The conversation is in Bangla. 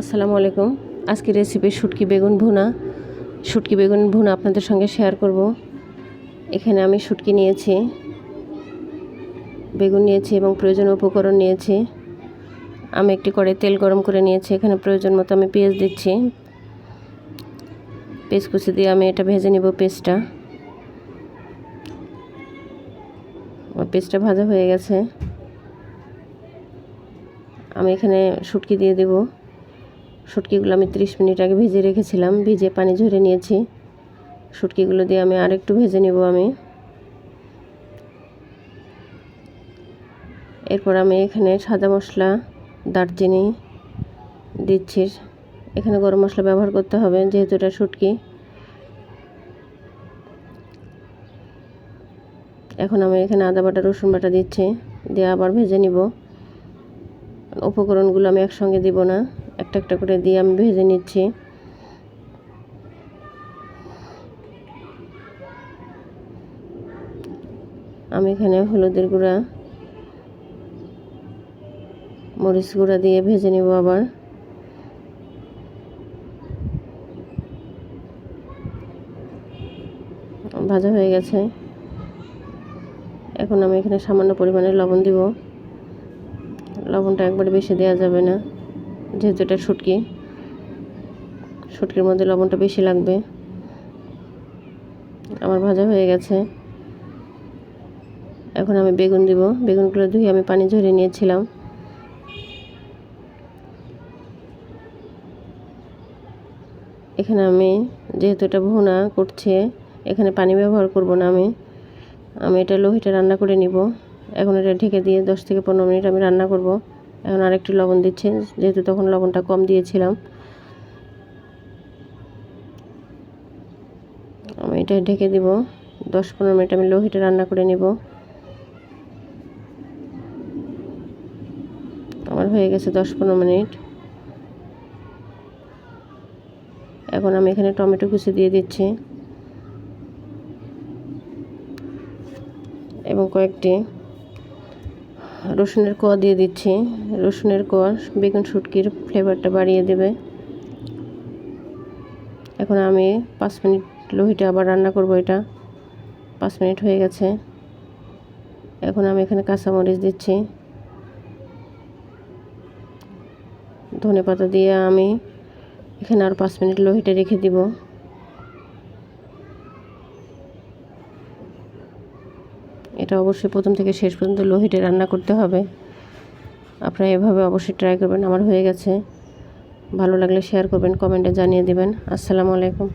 আসসালামু আলাইকুম। আজকে রেসিপি শুটকি বেগুন ভুনা। শুটকি বেগুন ভুনা আপনাদের সঙ্গে শেয়ার করব। এখানে আমি শুটকি নিয়েছি, বেগুন নিয়েছি এবং প্রয়োজনীয় উপকরণ নিয়েছি। আমি একটি করে তেল গরম করে নিয়েছি। এখানে প্রয়োজন মতো আমি পেঁয়াজ দিচ্ছি। পেঁয়াজ কুচি দিয়ে আমি এটা ভেজে নিব আমার পেস্টটা ভাজা হয়ে গেছে। আমি এখানে শুটকি দিয়ে দেব। শুটকিগুলো আমি ত্রিশ মিনিট আগে ভিজে রেখেছিলাম, ভিজে পানি ঝরে নিয়েছি। শুটকিগুলো দিয়ে আমি আরেকটু ভেজে নেব আমি। এরপর আমি এখানে সাদা মশলা, দারচিনি দিচ্ছি। এখানে গরম মশলা ব্যবহার করতে হবে, যেহেতু এটা শুটকি। এখন আমি এখানে আদা বাটা, রসুন বাটা দিচ্ছি, দিয়ে আবার ভেজে নিব। উপকরণগুলো আমি একসঙ্গে দিব না। একটা একটা করে দিয়ে আমি ভেজে নিচ্ছি। আমি এখানে হলুদের গুঁড়া, মরিচ গুঁড়া দিয়ে ভেজে নিব আবার। ভাজা হয়ে গেছে। এখন আমি এখানে সামান্য পরিমাণে লবণ দিব। লবণটা একবারে বেশি দেওয়া যাবে না। যেহেতু এটা শুটকি, শুটকির মধ্যে লবণটা বেশি লাগবে। আমার ভাজা হয়ে গেছে। এখন আমি বেগুন দিব। বেগুনগুলো ধুয়ে আমি পানি ঝরিয়ে নিয়েছিলাম। এখানে আমি যেহেতু এটা ভুনা করছে, এখানে পানি ব্যবহার করব না আমি। আমি এটা লোহিটা রান্না করে নিব। এখন এটা ঢেকে দিয়ে দশ থেকে পনেরো মিনিট আমি রান্না করব। এখন আরেকটু লবণ দিচ্ছে, যেহেতু তখন লবণটা কম দিয়েছিলাম। আমি এটা ঢেকে দিব, দশ পনেরো মিনিট আমি লোহিটা রান্না করে নিব। আমার হয়ে গেছে দশ পনেরো মিনিট। এখন আমি এখানে টমেটো কুচি দিয়ে দিচ্ছি। এবং কয়েকটি রসুনের কোয়া দিয়ে দিচ্ছি। রসুনের কোয়া, বেগুন শুটকির ফ্লেভারটা বাড়িয়ে দেবে। এখন আমি পাঁচ মিনিট লোহিটা আবার রান্না করব এটা। পাঁচ মিনিট হয়ে গেছে। এখন আমি এখানে কাঁচামরিচ দিচ্ছি। ধনে পাতা দিয়ে আমি এখানে আর পাঁচ মিনিট লোহিটা রেখে দিব। এটা অবশ্যই প্রথম থেকে শেষ পর্যন্ত লোহিটে রান্না করতে হবে। আপনারা এভাবে অবশ্যই ট্রাই করবেন, আমার হয়ে গেছে। ভালো লাগলে শেয়ার করবেন কমেন্টে জানিয়ে দেবেন। আসসালামু আলাইকুম।